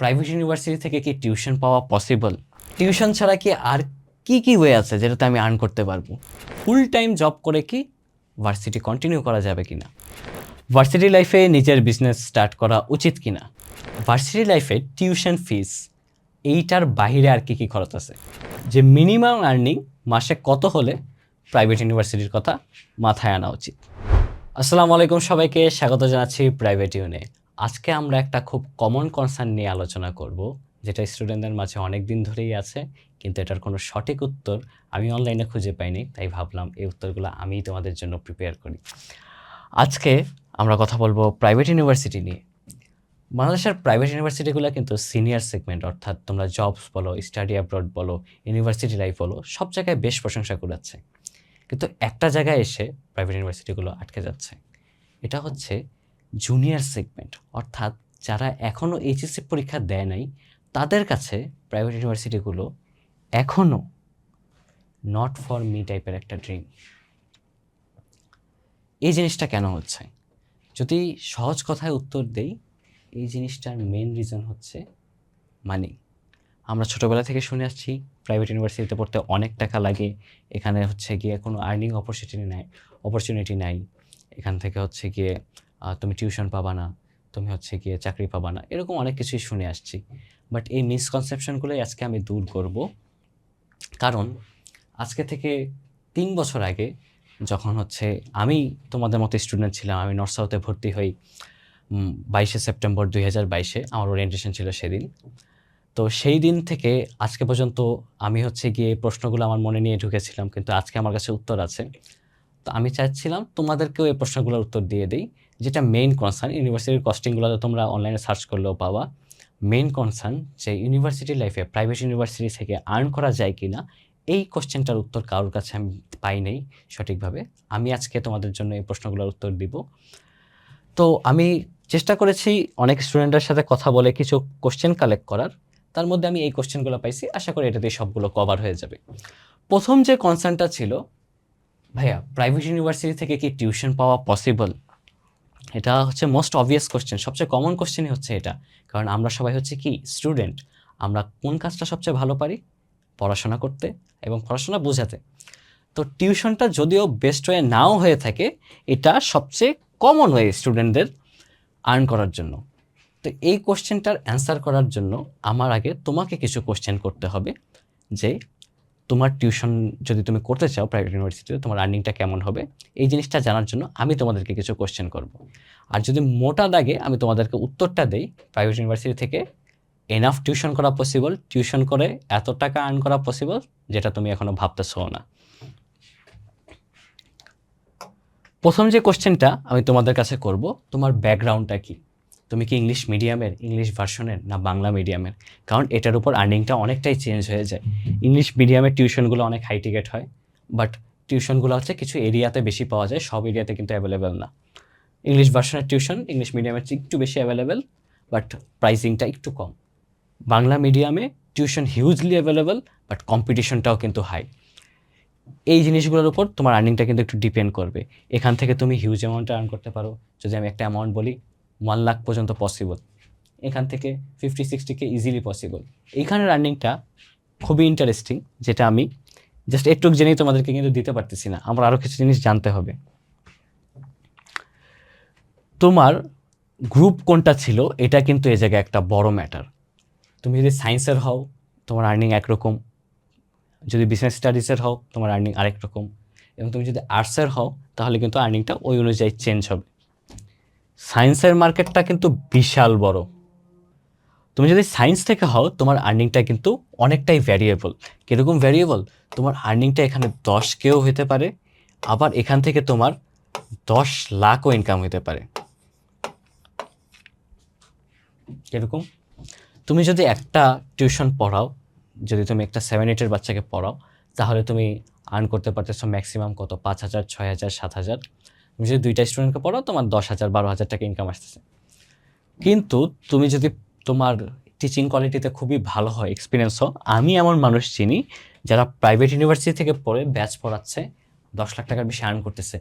Private university থেকে কি tuition পাওয়া পসিবল টিউশন ছাড়া কি আর কি কি ওয়ে আছে যেটাতে আমি আর্ন করতে পারব? ফুল টাইম জব করে কি ভার্সিটি কন্টিনিউ করা যাবে কি না ভার্সিটি লাইফে নিজের বিজনেস স্টার্ট করা উচিত কি না ভার্সিটি লাইফে টিউশন ফিস এইটার বাইরে আর কি কি খরচ আছে? যে মিনিমাম আর্নিং মাসে কত হলে প্রাইভেট ইউনিভার্সিটির কথা মাথায় আনা উচিত? আসসালামু আলাইকুম সবাইকে, স্বাগত জানাচ্ছি প্রাইভেট ইউনে আজকে আমরা একটা খুব কমন কনসার্ন নিয়ে আলোচনা করব, যেটা স্টুডেন্টদের মাঝে অনেক দিন ধরেই আছে, কিন্তু এটার কোনো সঠিক উত্তর আমি অনলাইনে খুঁজে পাইনি, তাই ভাবলাম এই উত্তরগুলো আমিই তোমাদের জন্য প্রিপেয়ার করি। আজকে আমরা কথা বলব প্রাইভেট ইউনিভার্সিটি নিয়ে। বাংলাদেশের প্রাইভেট ইউনিভার্সিটিগুলো কিন্তু সিনিয়র সেগমেন্ট অর্থাৎ তোমরা জবস বলো স্টাডি অ্যাব্রড বলো ইউনিভার্সিটি লাইফ বলো, সব জায়গায় বেশ প্রশংসা কুড়াচ্ছে। কিন্তু একটা জায়গায় এসে প্রাইভেট ইউনিভার্সিটিগুলো আটকে যাচ্ছে। এটা হচ্ছে জুনিয়র সেগমেন্ট অর্থাৎ যারা এখনও এইচএসসি পরীক্ষা দেয় নাই, তাদের কাছে প্রাইভেট ইউনিভার্সিটিগুলো এখনও নট ফর মি টাইপের একটা ড্রিম এই জিনিসটা কেন হচ্ছে? যদি সহজ কথায় উত্তর দেই, এই জিনিসটার মেন রিজন হচ্ছে মানি আমরা ছোটোবেলা থেকে শুনে আসছি প্রাইভেট ইউনিভার্সিটিতে পড়তে অনেক টাকা লাগে, এখানে হচ্ছে গিয়ে কোনো আর্নিং অপরচুনিটি নাই অপরচুনিটি নাই, এখান থেকে হচ্ছে গিয়ে তুমি টিউশন পাবা না, তুমি হচ্ছে গিয়ে চাকরি পাবা না, এরকম অনেক কিছুই শুনে আসছি। বাট এই মিসকনসেপশনগুলোই আজকে আমি দূর করব। কারণ আজকে থেকে তিন বছর আগে যখন হচ্ছে আমি তোমাদের মতো স্টুডেন্ট ছিলাম, আমি নর্থ সাউথে ভর্তি হই বাইশে সেপ্টেম্বর দুই হাজার বাইশে, আমার ওরিয়েন্টেশন ছিল সেদিন। তো সেই দিন থেকে আজকে পর্যন্ত আমি হচ্ছে গিয়ে প্রশ্নগুলো আমার মনে নিয়ে ঢুকেছিলাম, কিন্তু আজকে আমার কাছে উত্তর আছে। তো আমি চাচ্ছিলাম তোমাদেরকেও এই প্রশ্নগুলোর উত্তর দিয়ে দিই। যেটা মেইন কনসার্ন ইউনিভার্সিটির কস্টিংগুলো তো তোমরা অনলাইনে সার্চ করলেও পাওয়া মেইন কনসার্ন যে ইউনিভার্সিটি লাইফে প্রাইভেট ইউনিভার্সিটি থেকে আর্ন করা যায় কি না এই কোশ্চেনটার উত্তর কারোর কাছে আমি পাই নাই সঠিকভাবে। আমি আজকে তোমাদের জন্য এই প্রশ্নগুলোর উত্তর দিব। তো আমি চেষ্টা করেছি অনেক স্টুডেন্টের সাথে কথা বলে কিছু কোশ্চেন কালেক্ট করার। তার মধ্যে আমি এই কোশ্চেনগুলো পাইছি। আশা করি এটাতে সবগুলো কভার হয়ে যাবে। প্রথম যে কনসার্নটা ছিল, ভাইয়া প্রাইভেট ইউনিভার্সিটি থেকে কি টিউশন পাওয়া পসিবল এটা হচ্ছে মোস্ট অবভিয়াস কোশ্চেন সবচেয়ে কমন কোশ্চেনই হচ্ছে এটা। কারণ আমরা সবাই হচ্ছে কি স্টুডেন্ট আমরা কোন কাজটা সবচেয়ে ভালো পারি? পড়াশোনা করতে এবং পড়াশোনা বোঝাতে। তো টিউশনটা যদিও বেস্ট ওয়ে নাও হয়ে থাকে, এটা সবচেয়ে কমন ওয়ে স্টুডেন্টদের আর্ন করার জন্য। তো এই কোশ্চেনটার অ্যান্সার করার জন্য আমার আগে তোমাকে কিছু কোশ্চেন করতে হবে, যে তোমার টিউশন যদি তুমি করতে চাও প্রাইভেট ইউনিভার্সিটিতে তোমার আর্নিংটা কেমন হবে? এই জিনিসটা জানার জন্য আমি তোমাদেরকে কিছু কোশ্চেন করব। আর যদি মোটা দাগে আমি তোমাদেরকে উত্তরটা দেই প্রাইভেট ইউনিভার্সিটি থেকে এনাফ টিউশন করা পসিবল টিউশন করে এত টাকা আর্ন করা পসিবল যেটা তুমি এখনও ভাবতেছো না। প্রথম যে কোশ্চেনটা আমি তোমাদের কাছে করব, তোমার ব্যাকগ্রাউন্ডটা কি? তুমি কি ইংলিশ মিডিয়ামের ইংলিশ ভার্সনের না বাংলা মিডিয়ামের কারণ এটার উপর আর্নিংটা অনেকটাই চেঞ্জ হয়ে যায়। ইংলিশ মিডিয়ামের টিউশনগুলো অনেক হাই টিকেট হয় বাট টিউশনগুলো হচ্ছে কিছু এরিয়াতে বেশি পাওয়া যায়, সব এরিয়াতে কিন্তু অ্যাভেলেবেল না। ইংলিশ ভার্সনের টিউশন ইংলিশ মিডিয়ামের একটু বেশি অ্যাভেলেবেল বাট প্রাইসিংটা একটু কম। বাংলা মিডিয়ামে টিউশন হিউজলি অ্যাভেলেবেল বাট কম্পিটিশনটাও কিন্তু হাই এই জিনিসগুলোর উপর তোমার আর্নিংটা কিন্তু একটু ডিপেন্ড করবে। এখান থেকে তুমি হিউজ অ্যামাউন্টে আর্ন করতে পারো। যদি আমি একটা অ্যামাউন্ট বলি ওয়ান লাখ পর্যন্ত পসিবল এখান থেকে ফিফটি সিক্সটিকে ইজিলি পসিবল এইখানের আর্নিংটা খুবই ইন্টারেস্টিং যেটা আমি জাস্ট একটু জেনেই তোমাদেরকে কিন্তু দিতে পারতেছি না। আমার আরও কিছু জিনিস জানতে হবে। তোমার গ্রুপ কোনটা ছিল? এটা কিন্তু এই জায়গায় একটা বড় ম্যাটার তুমি যদি সায়েন্সের হও, তোমার আর্নিং একরকম। যদি বিজনেস স্টাডিজের হও, তোমার আর্নিং আরেক রকম। এবং তুমি যদি আর্টসের হও, তাহলে কিন্তু আর্নিংটা ওই অনুযায়ী চেঞ্জ হবে। সায়েন্সের মার্কেটটা কিন্তু বিশাল বড়। তুমি যদি সায়েন্স থেকে হও, তোমার আর্নিংটা কিন্তু অনেকটাই ভ্যারিয়েবল কীরকম ভ্যারিয়েবল তোমার আর্নিংটা এখানে দশ কেও হতে পারে, আবার এখান থেকে তোমার দশ লাখও ইনকাম হতে পারে। কীরকম? তুমি যদি একটা টিউশন পড়াও, যদি তুমি একটা সেভেন এইটের বাচ্চাকে পড়াও, তাহলে তুমি আর্ন করতে পারতেছো ম্যাক্সিমাম কত? পাঁচ হাজার, ছয় হাজার, সাত হাজার। তুমি যদি দুইটা স্টুডেন্টকে পড়াও, তোমার দশ হাজার, বারো হাজার টাকা ইনকাম আসতেছে। কিন্তু তুমি যদি তোমার টিচিং কোয়ালিটিতে খুবই ভালো হয় এক্সপিরিয়েন্স হও, আমি এমন মানুষ চিনি যারা প্রাইভেট ইউনিভার্সিটি থেকে পড়ে ব্যাচ পড়াচ্ছে, দশ লাখ টাকার বেশি আর্ন করতেছে।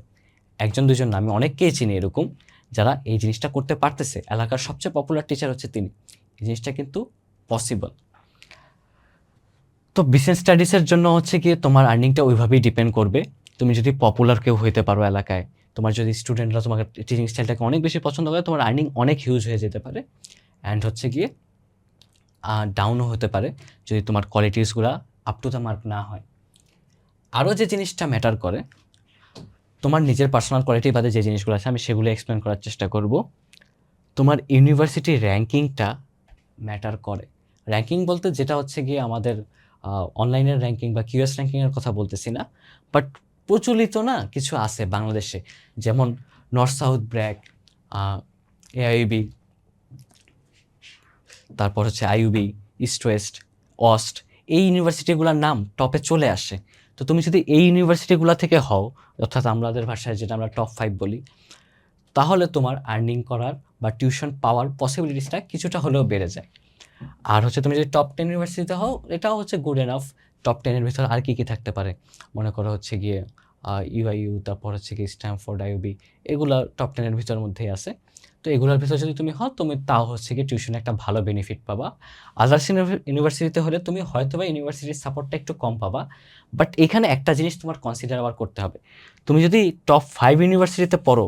একজন দুজন আমি অনেককেই চিনি এরকম যারা এই জিনিসটা করতে পারতেছে। এলাকার সবচেয়ে পপুলার টিচার হচ্ছে তিনি। এই জিনিসটা কিন্তু পসিবল তো বিজনেস স্টাডিজের জন্য হচ্ছে কি তোমার আর্নিংটা ওইভাবেই ডিপেন্ড করবে। তুমি যদি পপুলার কেউ হইতে পারো এলাকায় তোমার যদি স্টুডেন্টরা তোমাকে টিচিং স্টাইলটাকে অনেক বেশি পছন্দ করে, তোমার আর্নিং অনেক হিউজ হয়ে যেতে পারে। অ্যান্ড হচ্ছে গিয়ে ডাউনও হতে পারে যদি তোমার কোয়ালিটিসগুলো আপ টু দ্য মার্ক না হয়। আরও যে জিনিসটা ম্যাটার করে, তোমার নিজের পার্সোনাল কোয়ালিটি বাদে যে জিনিসগুলো আছে, আমি সেগুলো এক্সপ্লেন করার চেষ্টা করব। তোমার ইউনিভার্সিটি র্যাঙ্কিংটা ম্যাটার করে। র্যাঙ্কিং বলতে যেটা হচ্ছে গিয়ে আমাদের অনলাইনের র্যাঙ্কিং বা কিউএস র্যাঙ্কিংয়ের কথা বলতেছি না বাট প্রচলিত না কিছু আছে বাংলাদেশে? যেমন নর্থ সাউথ ব্র্যাক এআইবি তারপর হচ্ছে আইউবি ইস্ট ওয়েস্ট ওয়েস্ট এই ইউনিভার্সিটিগুলোর নাম টপে চলে আসে। তো তুমি যদি এই ইউনিভার্সিটিগুলো থেকে হও, অর্থাৎ আমাদের ভাষায় যেটা আমরা টপ ফাইভ বলি, তাহলে তোমার আর্নিং করার বা টিউশন পাওয়ার পসিবিলিটিসটা কিছুটা হলেও বেড়ে যায়। আর হচ্ছে তুমি যদি টপ টেন ইউনিভার্সিটিতে হও, এটাও হচ্ছে গুড এনাফ টপ টেনের ভিতরে আর কী কী থাকতে পারে? মনে করো হচ্ছে গিয়ে ইউআইইউ তারপর হচ্ছে গিয়ে স্ট্যামফোর্ড আইউবি এগুলো টপ টেনের ভিতরের মধ্যেই আছে। তো এগুলোর ভিতরে যদি তুমি হও, তুমি তাও হচ্ছে গিয়ে টিউশনে একটা ভালো বেনিফিট পাবা। আদার্স ইউনিভার্সিটিতে হলে তুমি হয়তো বা ইউনিভার্সিটির সাপোর্টটা একটু কম পাবা। বাট এখানে একটা জিনিস তোমার কনসিডার আবার করতে হবে। তুমি যদি টপ ফাইভ ইউনিভার্সিটিতে পড়ো,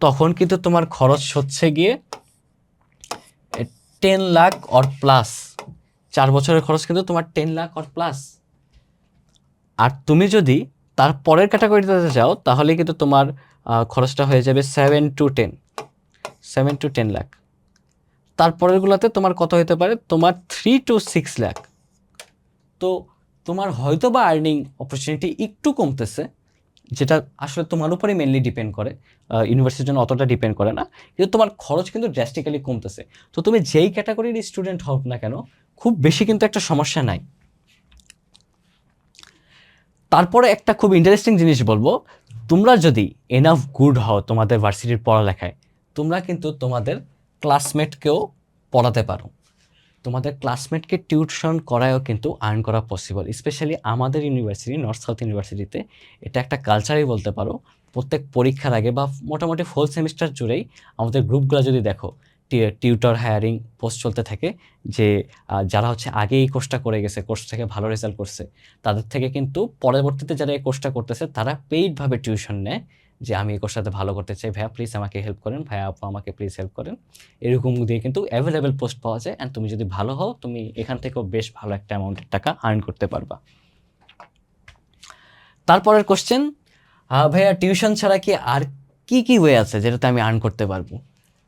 তখন কিন্তু তোমার খরচ হচ্ছে গিয়ে টেন লাখ অর প্লাস চার বছরের খরচ কিন্তু তোমার টেন লাখ অর প্লাস আর তুমি যদি তার পরের ক্যাটাগরিতে যাও তাহলে কিন্তু তোমার খরচটা হয়ে যাবে seven to ten seven to ten lakh তারপরেরগুলোতে তোমার কত হতে পারে? তোমার থ্রি টু সিক্স লাখ তো তোমার হয়তো বা আর্নিং অপরচুনিটি একটু কমতেছে, যেটা আসলে তোমার উপরে মেনলি ডিপেন্ড করে। ইউনিভার্সিটির জন্য অতটা ডিপেন্ড করে না, কিন্তু তোমার খরচ কিন্তু ড্রাস্টিক্যালি কমতেছে। তো তুমি যেই ক্যাটাগরির স্টুডেন্ট হোক না কেন, খুব বেশি কিন্তু একটা সমস্যা নাই। তারপরে একটা খুব ইন্টারেস্টিং জিনিস বলব। তোমরা যদি এনাফ গুড হও তোমাদের ভার্সিটির পড়ালেখায়, তোমরা কিন্তু তোমাদের ক্লাসমেটকেও পড়াতে পারো। তোমাদের ক্লাসমেটকে টিউশন করায়ও কিন্তু আর্ন করা পসিবল স্পেশালি আমাদের ইউনিভার্সিটি নর্থ সাউথ ইউনিভার্সিটিতে এটা একটা কালচারই বলতে পারো। প্রত্যেক পরীক্ষার আগে বা মোটামুটি ফোল সেমিস্টার জুড়েই আমাদের গ্রুপগুলো যদি দেখো টিউটর হায়ারিং পোস্ট চলতে থাকে, যে যারা হচ্ছে আগে এই কোর্সটা করে গেছে কোর্স থেকে ভালো রেজাল্ট করছে, তাদের থেকে কিন্তু পরবর্তীতে যারা এই কোর্সটা করতেছে, তারা পেইডভাবে টিউশন নেয়, যে, আমি এই কোর্সটাতে ভালো করতে চাই, ভাইয়া প্লিজ আমাকে হেল্প করেন, ভাইয়া, আপু আমাকে প্লিজ হেল্প করেন। এরকম দিয়ে কিন্তু অ্যাভেলেবেল পোস্ট পাওয়া যায় অ্যান্ড তুমি যদি ভালো হও, তুমি এখান থেকেও বেশ ভালো একটা অ্যামাউন্টের টাকা আর্ন করতে পারবা। তারপরের কোশ্চেন ভাইয়া টিউশন ছাড়া কি আর কি কি ওয়ে আছে যেটাতে আমি আর্ন করতে পারব?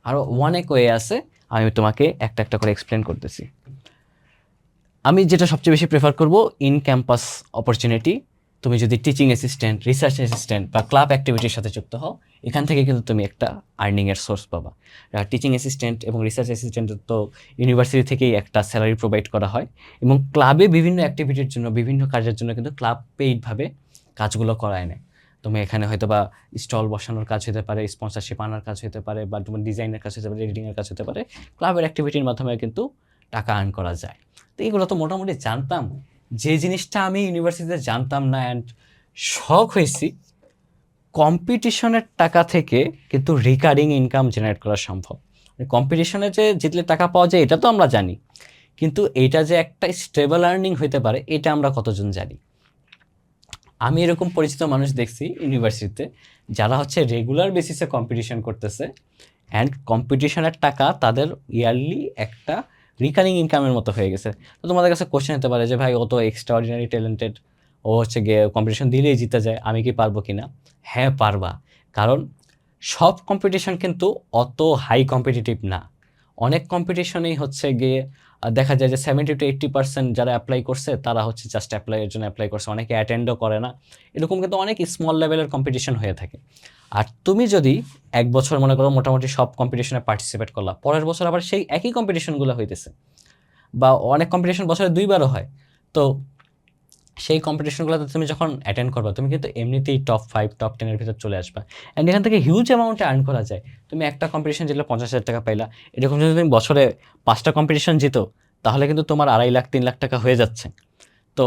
আরও অনেক ওয়ে আছে, আমি তোমাকে একটা একটা করে এক্সপ্লেন করতেছি। আমি যেটা সবচেয়ে বেশি প্রেফার করব ইন ক্যাম্পাস অপরচুনিটি তুমি যদি টিচিং অ্যাসিস্ট্যান্ট রিসার্চ অ্যাসিস্ট্যান্ট বা ক্লাব অ্যাক্টিভিটির সাথে যুক্ত হও, এখান থেকে কিন্তু তুমি একটা আর্নিংয়ের সোর্স পাবা। টিচিং অ্যাসিস্ট্যান্ট এবং রিসার্চ অ্যাসিস্ট্যান্টের তো ইউনিভার্সিটি থেকেই একটা স্যালারি প্রোভাইড করা হয়। এবং ক্লাবে বিভিন্ন অ্যাক্টিভিটির জন্য, বিভিন্ন কাজের জন্য কিন্তু ক্লাব পেইডভাবে কাজগুলো করায় নেয়। তুমি এখানে হয়তো বা স্টল বসানোর কাজ হতে পারে স্পন্সরশিপ আনার কাজ হতে পারে বা তোমার ডিজাইনের কাজ হতে পারে এডিটিংয়ের কাজ হতে পারে ক্লাবের অ্যাক্টিভিটির মাধ্যমে কিন্তু টাকা আর্ন করা যায়। তো এগুলো তো মোটামুটি জানতাম। যে জিনিসটা আমি ইউনিভার্সিটিতে জানতাম না অ্যান্ড শখ হয়েছি কম্পিটিশনের টাকা থেকে কিন্তু রিকারিং ইনকাম জেনারেট করা সম্ভব। কম্পিটিশনে যে জিতলে টাকা পাওয়া যায়, এটা তো আমরা জানি। কিন্তু এটা যে একটা স্টেবল আর্নিং হইতে পারে, এটা আমরা কতজন জানি? আমি এরকম পরিচিত মানুষ দেখছি ইউনিভার্সিটিতে যারা হচ্ছে রেগুলার বেসিসে কম্পিটিশন করতেছে অ্যান্ড কম্পিটিশনের টাকা তাদের ইয়ারলি একটা রিকারিং ইনকামের মতো হয়ে গেছে। তো তোমাদের কাছে কোশ্চেন হতে পারে যে, ভাই, ও তো এক্সট্রা অর্ডিনারি ট্যালেন্টেড ও হচ্ছে গিয়ে কম্পিটিশন দিলেই জিতে যায়, আমি কি পারব কি না হ্যাঁ পারবা। কারণ সব কম্পিটিশন কিন্তু অত হাই কম্পিটিটিভ না। অনেক কম্পিটিশনেই হচ্ছে গিয়ে দেখা যায় যে সেভেন্টি টু এইট্টি পার্সেন্ট যারা অ্যাপ্লাই করছে, তারা হচ্ছে জাস্ট অ্যাপ্লাইয়ের জন্য অ্যাপ্লাই করছে। অনেকে অ্যাটেন্ডও করে না। এরকম কিন্তু অনেক স্মল লেভেলের কম্পিটিশন হয়ে থাকে। আর তুমি যদি এক বছর মনে করো মোটামুটি সব কম্পিটিশনে পার্টিসিপেট করলা, পরের বছর আবার সেই একই কম্পিটিশনগুলো হইতেছে। বা অনেক কম্পিটিশন বছরে দুইবারও হয়। তো সেই কম্পিটিশনগুলোতে তুমি যখন অ্যাটেন্ড করবা, তুমি কিন্তু এমনিতেই টপ ফাইভ টপ টেনের ভিতর চলে আসবা। অ্যান্ড এখান থেকে হিউজ অ্যামাউন্টে আর্ন করা যায়। তুমি একটা কম্পিটিশন জিতলে পঞ্চাশ হাজার টাকা পাইলা। এরকম যদি তুমি বছরে পাঁচটা কম্পিটিশন জিতো, তাহলে কিন্তু তোমার আড়াই লাখ, তিন লাখ টাকা হয়ে যাচ্ছে। তো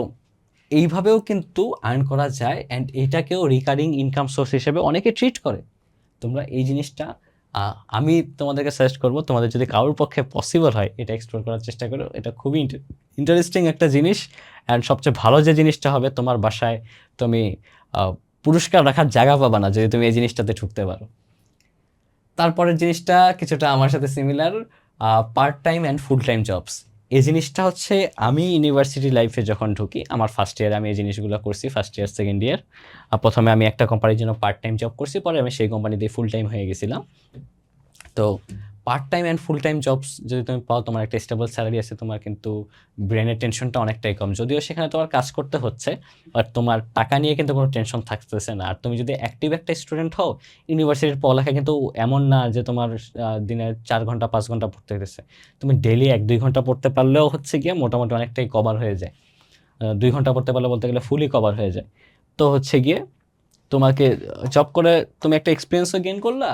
এইভাবেও কিন্তু আর্ন করা যায়। অ্যান্ড এটাকেও রিকারিং ইনকাম সোর্স হিসেবে অনেকে ট্রিট করে। তোমরা এই জিনিসটা আমি তোমাদেরকে সাজেস্ট করব, তোমাদের যদি কারোর পক্ষে পসিবল হয় এটা এক্সপ্লোর করার চেষ্টা করো। এটা খুবই ইন্টারেস্টিং একটা জিনিস অ্যান্ড সবচেয়ে ভালো যে জিনিসটা হবে তোমার বাসায় তুমি পুরস্কার রাখার জায়গা পাবা না যদি তুমি এই জিনিসটাতে ঢুকতে পারো। তারপরের জিনিসটা কিছুটা আমার সাথে similar part time and full time jobs এই জিনিসটা হচ্ছে আমি ইউনিভার্সিটি লাইফে যখন ঢুকি, আমার ফার্স্ট ইয়ারে আমি এই জিনিসগুলো করছি ফার্স্ট ইয়ার সেকেন্ড ইয়ার প্রথমে আমি একটা কোম্পানির জন্য পার্ট টাইম জব করছি, পরে আমি সেই কোম্পানিতে ফুল টাইম হয়ে গেছিলাম। তো part time and full time jobs যদি তুমি পাও, তোমার একটা স্টেবল স্যালারি আছে, তোমার কিন্তু ব্রেনের টেনশনটা অনেকটাই কম। যদিও সেখানে তোমার কাজ করতে হচ্ছে বাট তোমার টাকা নিয়ে কিন্তু কোনো টেনশন থাকতেছে না। আর তুমি যদি অ্যাক্টিভ একটা স্টুডেন্ট হও ইউনিভার্সিটির পড়ালেখা কিন্তু এমন না যে তোমার দিনে চার ঘণ্টা, পাঁচ ঘণ্টা পড়তে হতেছে তুমি ডেলি এক, দুই ঘণ্টা পড়তে পারলেও হচ্ছে গিয়ে মোটামুটি অনেকটাই কভার হয়ে যায়। দুই ঘণ্টা পড়তে পারলে বলতে গেলে ফুলি কভার হয়ে যায়। তো হচ্ছে গিয়ে তোমাকে জব করে তুমি একটা এক্সপিরিয়েন্সও গেইন করলা,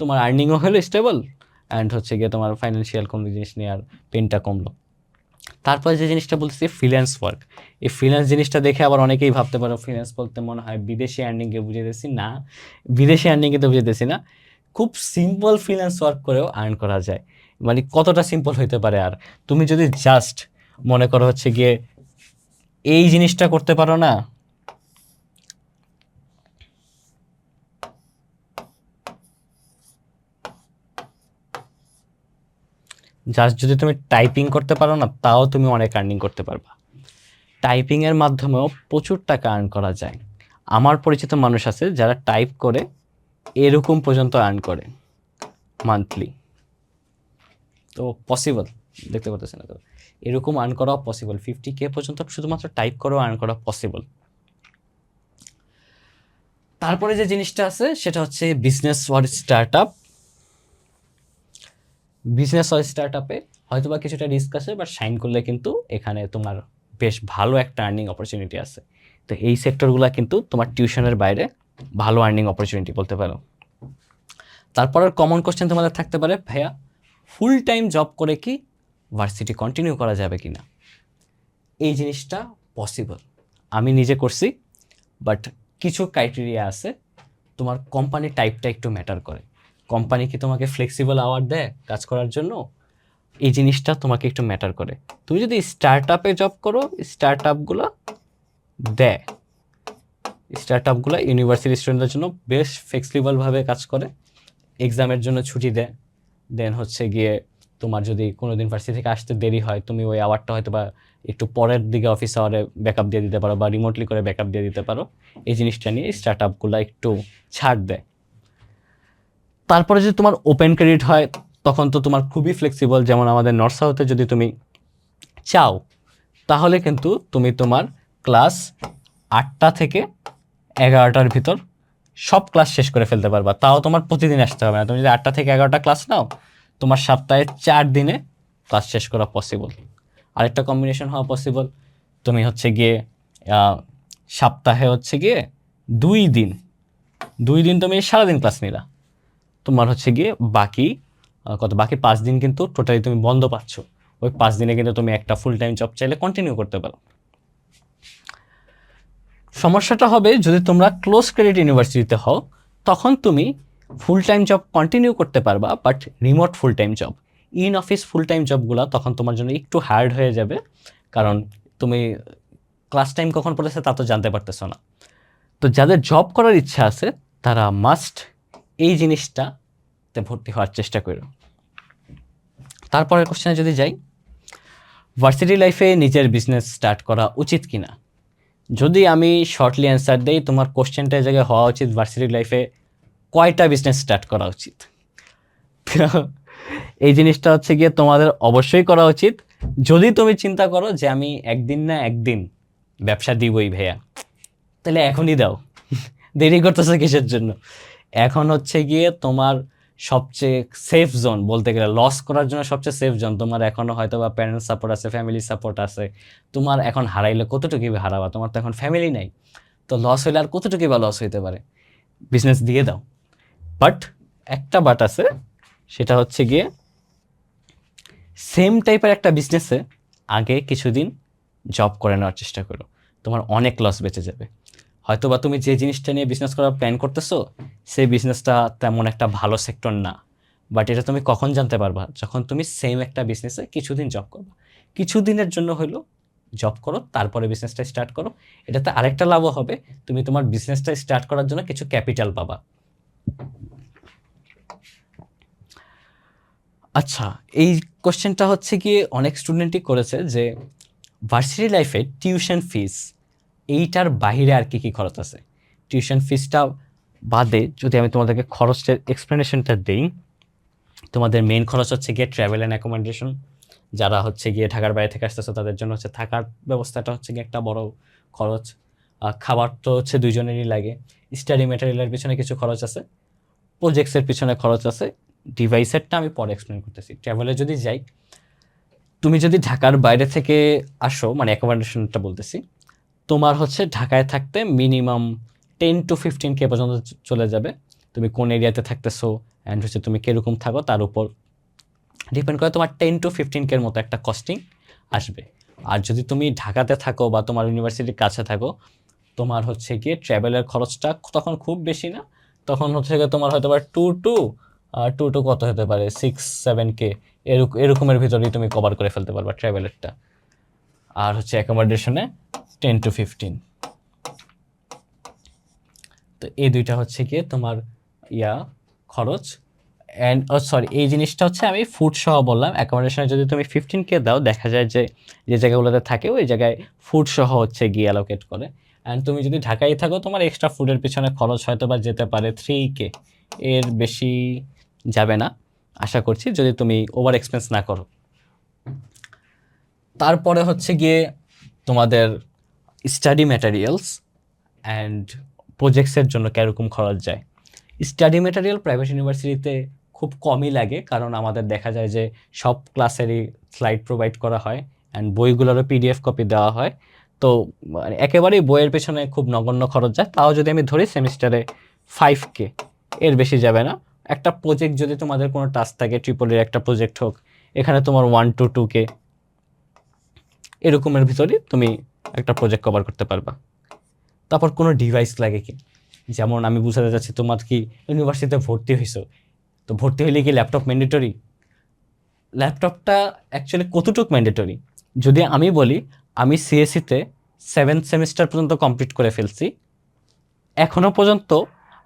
তোমার আর্নিংও হলো স্টেবল অ্যান্ড হচ্ছে গিয়ে তোমার ফাইন্যান্সিয়াল কোনো জিনিস নিয়ে আর পেনটা কমলো। তারপরে যে জিনিসটা বলতেছি ফ্রিল্যান্স ওয়ার্ক এই ফ্রিল্যান্স জিনিসটা দেখে আবার অনেকেই ভাবতে পারো ফ্রিল্যান্স বলতে মনে হয় বিদেশি আর্নিংকে বুঝাইতেছি। না, বিদেশি আর্নিংকে তো বুঝাইতেছি না। খুব সিম্পল ফ্রিল্যান্স ওয়ার্ক করেও আর্ন করা যায়। মানে কতটা সিম্পল হইতে পারে আর? তুমি যদি জাস্ট মনে করো হচ্ছে গিয়ে এই জিনিসটা করতে পারো না জাস্ট যদি তুমি টাইপিং করতে পারো না, তাও তুমি অনেক আর্নিং করতে পারবা। টাইপিংয়ের মাধ্যমেও প্রচুর টাকা আর্ন করা যায়। আমার পরিচিত মানুষ আছে যারা টাইপ করে এরকম পর্যন্ত আর্ন করে মান্থলি তো পসিবল দেখতে পাচ্ছেন না তো? এরকম আর্ন করা পসিবল ফিফটি কে পর্যন্ত শুধুমাত্র টাইপ করেও আর্ন করা পসিবল তারপরে যে জিনিসটা আছে, সেটা হচ্ছে business for start up business হয় স্টার্ট আপে হয়তো বা কিছুটা রিস্ক আছে বাট সাইন করলে কিন্তু এখানে তোমার বেশ ভালো একটা আর্নিং অপরচুনিটি আছে। তো এই সেক্টরগুলো কিন্তু তোমার টিউশনের বাইরে ভালো আর্নিং অপরচুনিটি বলতে পারো। তারপরের কমন কোশ্চেন তোমাদের থাকতে পারে, ভাইয়া ফুল টাইম জব করে কি ভার্সিটি কন্টিনিউ করা যাবে কি না এই জিনিসটা পসিবল আমি নিজে করছি বাট কিছু ক্রাইটেরিয়া আছে, তোমার কোম্পানি টাইপটা একটু ম্যাটার করে। কোম্পানি কি তোমাকে ফ্লেক্সিবল আওয়ার দেয় কাজ করার জন্য? এই জিনিসটা তোমাকে একটু ম্যাটার করে। তুমি যদি স্টার্ট আপে জব করো স্টার্ট আপগুলো দেয়। স্টার্ট আপগুলো ইউনিভার্সিটি স্টুডেন্টদের জন্য বেশ ফ্লেক্সিবলভাবে কাজ করে। এক্সামের জন্য ছুটি দেয়। দেন হচ্ছে গিয়ে তোমার যদি কোনো দিন ভার্সিটি থেকে আসতে দেরি হয়, তুমি ওই আওয়ারটা হয়তো বা একটু পরের দিকে অফিস আওয়ারে ব্যাকআপ দিয়ে দিতে পারো বা রিমোটলি করে ব্যাকআপ দিয়ে দিতে পারো। এই জিনিসটা নিয়ে স্টার্ট আপগুলো একটু ছাড় দেয়। তারপরে যদি তোমার ওপেন ক্রেডিট হয়, তখন তো তোমার খুবই ফ্লেক্সিবল যেমন আমাদের নর্থ যদি তুমি চাও, তাহলে কিন্তু তুমি তোমার ক্লাস আটটা থেকে এগারোটার ভিতর সব ক্লাস শেষ করে ফেলতে পারবা। তাও তোমার প্রতিদিন আসতে হবে না। তুমি যদি আটটা থেকে এগারোটা ক্লাস নাও, তোমার সপ্তাহে চার দিনে ক্লাস শেষ করা পসিবল আরেকটা কম্বিনেশন হওয়া পসিবল তুমি হচ্ছে গিয়ে সপ্তাহে হচ্ছে গিয়ে দুই দিন দুই দিন তুমি সারাদিন ক্লাস নিলা। তোমার হচ্ছে গিয়ে বাকি কত, বাকি পাঁচ দিন কিন্তু টোটালি তুমি বন্ধ পাচ্ছ। ওই পাঁচ দিনে কিন্তু তুমি একটা ফুল টাইম জব চাইলে কন্টিনিউ করতে পারো। সমস্যাটা হবে যদি তোমরা ক্লোজ ক্রেডিট ইউনিভার্সিটিতে হও, তখন তুমি ফুল টাইম জব কন্টিনিউ করতে পারবা but remote full time job in office full time জবগুলো তখন তোমার জন্য একটু হার্ড হয়ে যাবে, কারণ তুমি ক্লাস টাইম কখন পড়েছে তা তো জানতে পারতেছো না। তো যাদের জব করার ইচ্ছা আছে, তারা মাস্ট এই জিনিসটাতে ভর্তি হওয়ার চেষ্টা করো। তারপরের কোশ্চেনে যদি যাই ভার্সিটি লাইফে নিজের বিজনেস স্টার্ট করা উচিত কিনা? যদি আমি শর্টলি অ্যান্সার দেই, তোমার কোশ্চেনটা জায়গায় হওয়া উচিত ভার্সিটি লাইফে কয়টা বিজনেস স্টার্ট করা উচিত? এই জিনিসটা হচ্ছে গিয়ে তোমাদের অবশ্যই করা উচিত। যদি তুমি চিন্তা করো যে আমি একদিন না একদিন ব্যবসা দিবই ভাইয়া, তাহলে এখনই দাও। দেরি করতেছে কিসের জন্য? এখন হচ্ছে গিয়ে তোমার সবচেয়ে সেফ জোন বলতে গেলে লস করার জন্য সবচেয়ে সেফ জোন তোমার এখনও হয়তো বা প্যারেন্টস সাপোর্ট আছে ফ্যামিলি সাপোর্ট আছে, তোমার এখন হারাইলে কতটুকু হারাবা? তোমার তো এখন ফ্যামিলি নাই, তো লস হইলে আর কতটুকু বা লস হইতে পারে? বিজনেস দিয়ে দাও। বাট একটা বাট আছে, সেটা হচ্ছে গিয়ে সেম টাইপের একটা বিজনেসে আগে কিছুদিন জব করে নেওয়ার চেষ্টা করো, তোমার অনেক লস বেঁচে যাবে। হয়তো বা তুমি যে জিনিসটা নিয়ে বিজনেস করার প্ল্যান করতেছো, সেই বিজনেসটা তেমন একটা ভালো সেক্টর না। বাট এটা তুমি কখন জানতে পারবা? যখন তুমি সেম একটা বিজনেসে কিছুদিন জব করবা। কিছুদিনের জন্য হলো জব করো, তারপরে বিজনেসটা স্টার্ট করো। এটাতে আরেকটা লাভও হবে, তুমি তোমার বিজনেসটা স্টার্ট করার জন্য কিছু ক্যাপিটাল পাবা। আচ্ছা এই কোশ্চেনটা হচ্ছে কি অনেক স্টুডেন্টই করেছে যে ভার্সিটি লাইফে টিউশন ফিস এইটার বাইরে আর কি কি খরচ আছে? টিউশন ফিসটা বাদে যদি আমি তোমাদেরকে খরচের এক্সপ্লেনেশনটা দিই, তোমাদের মেন খরচ হচ্ছে গিয়ে ট্রাভেল অ্যান্ড অ্যাকোমোডেশন যারা হচ্ছে গিয়ে ঢাকার বাইরে থেকে আসতেছে, তাদের জন্য হচ্ছে থাকার ব্যবস্থাটা হচ্ছে গিয়ে একটা বড় খরচ। খাবার তো হচ্ছে দুজনেরই লাগে। স্টাডি ম্যাটেরিয়ালের পিছনে কিছু খরচ আছে। প্রজেক্টসের পিছনে খরচ আছে। ডিভাইসেরটা আমি পরে এক্সপ্লেন করতেছি। ট্রাভেলে যদি যাই, তুমি যদি ঢাকার বাইরে থেকে আসো মানে অ্যাকোমোডেশনটা বলতেছি তোমার হচ্ছে ঢাকায় থাকতে minimum ten to fifteen K পর্যন্ত চলে যাবে। তুমি কোন এরিয়াতে থাকতেছো অ্যান্ড হচ্ছে তুমি কীরকম থাকো তার উপর ডিপেন্ড করে তোমার টেন টু ফিফটিন কের মতো একটা কস্টিং আসবে। আর যদি তুমি ঢাকাতে থাকো বা তোমার ইউনিভার্সিটির কাছে থাকো, তোমার হচ্ছে গিয়ে ট্রাভেলের খরচটা তখন খুব বেশি না। তখন হচ্ছে গিয়ে তোমার হয়তো বা টু টু টু টু কত হতে পারে? সিক্স সেভেন কে এরকম এরকমের ভিতরেই তুমি কভার করে ফেলতে পারবা ট্রাভেলেরটা আর হচ্ছে অ্যাকোমোডেশনে টেন টু ফিফটিন তো এই দুইটা হচ্ছে গিয়ে তোমার ইয়া, খরচ। অ্যান্ড সরি এই জিনিসটা হচ্ছে আমি ফুড সহ বললাম। অ্যাকোমোডেশনে যদি তুমি ফিফটিন কে দাও, দেখা যায় যে যে জায়গাগুলোতে থাকে, ওই জায়গায় ফুড সহ হচ্ছে গিয়ে অ্যালোকেট করে। অ্যান্ড তুমি যদি ঢাকায় থাকো, তোমার এক্সট্রা ফুডের পিছনে খরচ হয়তো বা যেতে পারে থ্রি কে। এর বেশি যাবে না। আশা করছি যদি তুমি ওভার এক্সপেন্স না করো। তারপরে হচ্ছে গিয়ে তোমাদের স্টাডি ম্যাটেরিয়ালস অ্যান্ড প্রজেক্টসের জন্য কীরকম খরচ যায়। স্টাডি ম্যাটেরিয়াল প্রাইভেট ইউনিভার্সিটিতে খুব কমই লাগে, কারণ আমাদের দেখা যায় যে সব ক্লাসেরই স্লাইড প্রোভাইড করা হয় অ্যান্ড বইগুলোরও পিডিএফ কপি দেওয়া হয়। তো মানে একেবারেই বইয়ের পেছনে খুব নগণ্য খরচ যায়, তাও যদি আমি ধরি সেমিস্টারে ফাইভ কে এর বেশি যাবে না। একটা প্রজেক্ট যদি তোমাদের কোনো টাস্ক থাকে ট্রিপলের একটা প্রজেক্ট হোক, এখানে তোমার ওয়ান টু টু কে এরকমের ভিতরে তুমি একটা প্রজেক্ট কভার করতে পারবা। তারপর কোনো ডিভাইস লাগে কি? যেমন আমি বুঝাতে চাচ্ছি, তোমার কি ইউনিভার্সিটিতে ভর্তি হয়েছো তো ভর্তি হইলে কি ল্যাপটপ ম্যান্ডেটরি ল্যাপটপটা অ্যাকচুয়ালি কতটুকু ম্যান্ডেটরি যদি আমি বলি, আমি সিএসসিতে সেভেন্থ সেমিস্টার পর্যন্ত কমপ্লিট করে ফেলছি। এখনও পর্যন্ত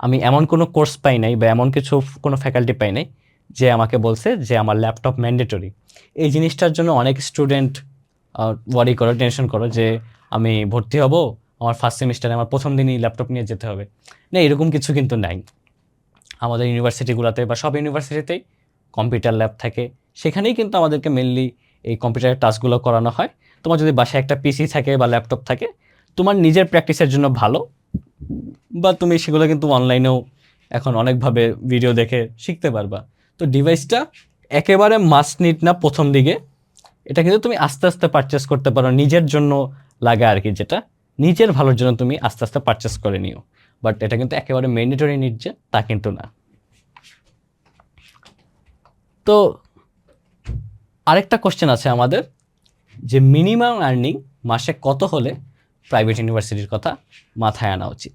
আমি এমন কোনো কোর্স পাই নাই বা এমন কিছু কোনো ফ্যাকাল্টি পাই নাই যে আমাকে বলছে যে আমার ল্যাপটপ ম্যান্ডেটরি এই জিনিসটার জন্য অনেক স্টুডেন্ট ওয়ারি করো টেনশন করো যে আমি ভর্তি হব, আমার ফার্স্ট সেমিস্টারে আমার প্রথম দিনই ল্যাপটপ নিয়ে যেতে হবে। না, এরকম কিছু কিন্তু নাই। আমাদের ইউনিভার্সিটিগুলোতে বা সব ইউনিভার্সিটিতেই কম্পিউটার ল্যাব থাকে। সেখানেই কিন্তু আমাদেরকে মেনলি এই কম্পিউটারের টাস্কগুলো করানো হয়। তোমার যদি বাসায় একটা পিসি থাকে বা ল্যাপটপ থাকে, তোমার নিজের প্র্যাকটিসের জন্য ভালো। বা তুমি সেগুলো কিন্তু অনলাইনেও এখন অনেকভাবে ভিডিও দেখে শিখতে পারবা। তো ডিভাইসটা একেবারে মাস্ট নিট না প্রথম দিকে। এটা কিন্তু তুমি আস্তে আস্তে পারচেস করতে পারো, নিজের জন্য লাগা আর কি যেটা। নিজের ভালোর জন্য তুমি আস্তে আস্তে পারচেস করে নিও। বাট এটা কিন্তু একেবারে ম্যান্ডেটরি নিড যে, তা কিন্তু না। তো আরেকটা কোশ্চেন আছে আমাদের, যে মিনিমাম আর্নিং মাসে কত হলে প্রাইভেট ইউনিভার্সিটির কথা মাথায় আনা উচিত?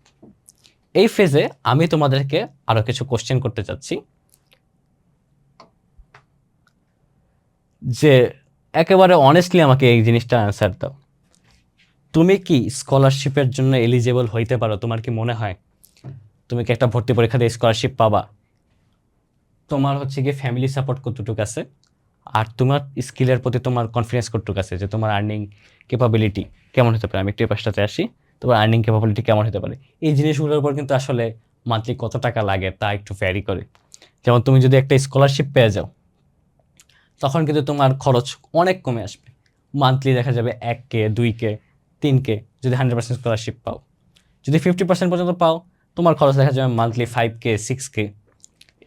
এই ফেজে আমি তোমাদেরকে আরও কিছু কোশ্চেন করতে চাচ্ছি। যে একেবারে অনেস্টলি আমাকে এই জিনিসটা অ্যান্সার দাও। তুমি কি স্কলারশিপের জন্য এলিজেবল হইতে পারো? তোমার কি মনে হয়? তুমি কি একটা ভর্তি পরীক্ষা দিয়ে স্কলারশিপ পাবা? তোমার হচ্ছে গিয়ে ফ্যামিলি সাপোর্ট কতটুকু আছে? আর তোমার স্কিলের প্রতি তোমার কনফিডেন্স কতটুকু আছে? যে তোমার আর্নিং ক্যাপাবিলিটি কেমন হতে পারে? আমি একটু পাশটাতে আসি। তোমার আর্নিং ক্যাপাবিলিটি কেমন হতে পারে? এই জিনিসগুলোর উপর কিন্তু আসলে মান্থলি কত টাকা লাগে তা একটু ভ্যারি করে। যেমন তুমি যদি একটা স্কলারশিপ পেয়ে যাও তখন কিন্তু তোমার খরচ অনেক কমে আসবে। মান্থলি দেখা যাবে এক কে, দুই কে, তিন কে, যদি হান্ড্রেড পার্সেন্ট স্কলারশিপ পাও। যদি ফিফটি পার্সেন্ট পর্যন্ত পাও, তোমার খরচ দেখা যাবে monthly five K six K,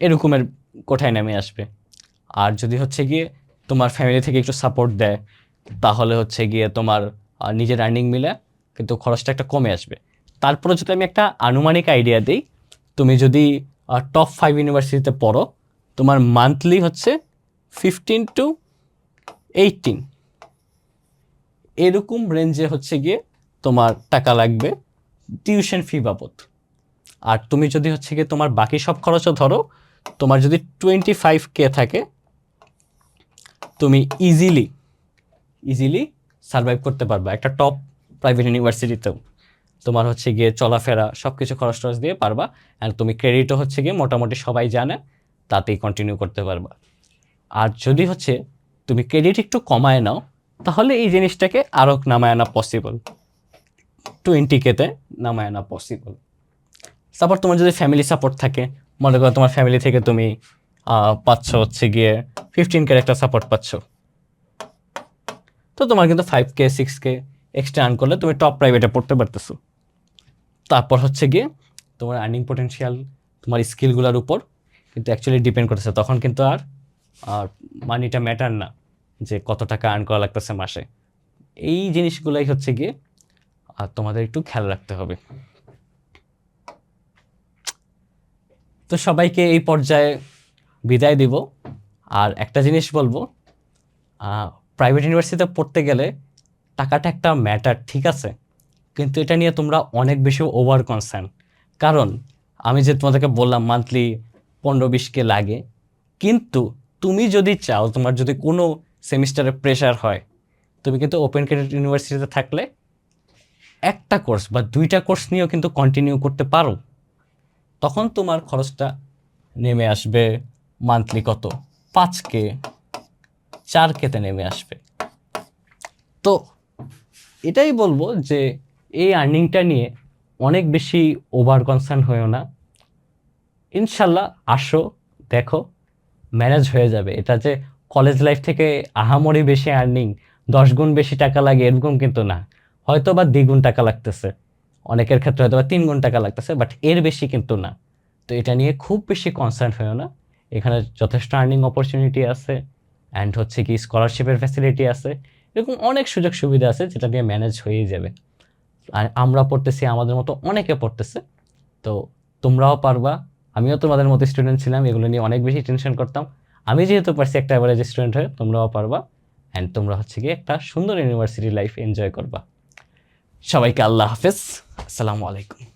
এরকমের কোঠায় নেমে আসবে। আর যদি হচ্ছে গিয়ে তোমার ফ্যামিলি থেকে একটু সাপোর্ট দেয়, তাহলে হচ্ছে গিয়ে তোমার নিজের আর্নিং মিলে কিন্তু খরচটা একটা কমে আসবে। তারপরে যদি আমি একটা আনুমানিক আইডিয়া দিই, তুমি যদি টপ ফাইভ ইউনিভার্সিটিতে পড়ো, তোমার মান্থলি হচ্ছে ফিফটিন টু এইটিন এরকম রেঞ্জে হচ্ছে গিয়ে তোমার টাকা লাগবে টিউশন ফি বাবদ। আর তুমি যদি হচ্ছে গিয়ে তোমার বাকি সব খরচও ধরো, তোমার যদি টোয়েন্টি ফাইভ কে থাকে, তুমি ইজিলি ইজিলি সার্ভাইভ করতে পারবা। একটা টপ প্রাইভেট ইউনিভার্সিটিতেও তোমার হচ্ছে গিয়ে চলাফেরা সব কিছু খরচ টরচ দিয়ে পারবা। অ্যান্ড তুমি ক্রেডিটও হচ্ছে গিয়ে মোটামুটি সবাই জানে, তাতেই কন্টিনিউ করতে পারবা। আর যদি হচ্ছে তুমি ক্রেডিট একটু কমায় নাও, তাহলে এই জিনিসটাকে আরও নামায় আনা পসিবল টোয়েন্টি কেতে নামায় আনা পসিবল সাপোর্ট তোমার যদি ফ্যামিলি সাপোর্ট থাকে, মনে করো তোমার ফ্যামিলি থেকে তুমি পাচ্ছ হচ্ছে গিয়ে ফিফটিন কে একটা সাপোর্ট পাচ্ছ। তো তোমার কিন্তু five K six K extra earn করলে তুমি টপ প্রাইভেটে পড়তে পারতেছো। তারপর হচ্ছে গিয়ে তোমার আর্নিং পোটেনশিয়াল তোমার স্কিলগুলোর উপর কিন্তু অ্যাকচুয়ালি ডিপেন্ড করতেছে। তখন কিন্তু আর মানিটা ম্যাটার না, যে কত টাকা আর্ন করা লাগতেছে মাসে। এই জিনিসগুলাই হচ্ছে গিয়ে, আর তোমাদের একটু খেয়াল রাখতে হবে। তো সবাইকে এই পর্যায়ে বিদায় দিব। আর একটা জিনিস বলব প্রাইভেট ইউনিভার্সিটিতে পড়তে গেলে টাকাটা একটা ম্যাটার ঠিক আছে? কিন্তু এটা নিয়ে তোমরা অনেক বেশি ওভার কনসার্ন কারণ, আমি যে তোমাদেরকে বললাম মান্থলি পনেরো বিশকে লাগে, কিন্তু তুমি যদি চাও, তোমার যদি কোনো সেমিস্টারে প্রেশার হয়, তুমি কিন্তু ওপেন ক্রেডিট ইউনিভার্সিটিতে থাকলে একটা কোর্স বা দুইটা কোর্স নিয়েও কিন্তু কন্টিনিউ করতে পারো। তখন তোমার খরচটা নেমে আসবে মান্থলি কত? পাঁচ কে চার কেতে নেমে আসবে। তো এটাই বলব যে এই আর্নিংটা নিয়ে অনেক বেশি ওভার কনসার্ন হয়েও না। ইনশাল্লাহ আসো, দেখো। ম্যানেজ হয়ে যাবে। এটা যে কলেজ লাইফ থেকে আহামরি বেশি আর্নিং দশ গুণ বেশি টাকা লাগে, এরকম কিন্তু না। হয়তো বা দ্বিগুণ টাকা লাগতেছে। অনেকের ক্ষেত্রে হয়তো বা তিন গুণ টাকা লাগতেছে বাট এর বেশি কিন্তু না। তো এটা নিয়ে খুব বেশি কনসার্ন হয়েও না। এখানে যথেষ্ট আর্নিং অপরচুনিটি আছে অ্যান্ড হচ্ছে কি স্কলারশিপের ফ্যাসিলিটি আছে। এরকম অনেক সুযোগ সুবিধা আছে, যেটা দিয়ে ম্যানেজ হয়েই যাবে। আর আমরা পড়তেছি, আমাদের মতো অনেকে পড়তেছে। তো তোমরাও পারবা আমিও তোমাদের মতো স্টুডেন্ট ছিলাম, এগুলো নিয়ে অনেক বেশি টেনশন করতাম। আমি যেহেতু পারছি একটা অ্যাভারেজ স্টুডেন্ট হয়ে, তোমরাও পারবা। অ্যান্ড তোমরা হচ্ছে গিয়ে একটা সুন্দর ইউনিভার্সিটি লাইফ এনজয় করবা। সবাইকে আল্লাহ হাফেজ। আসসালামু আলাইকুম।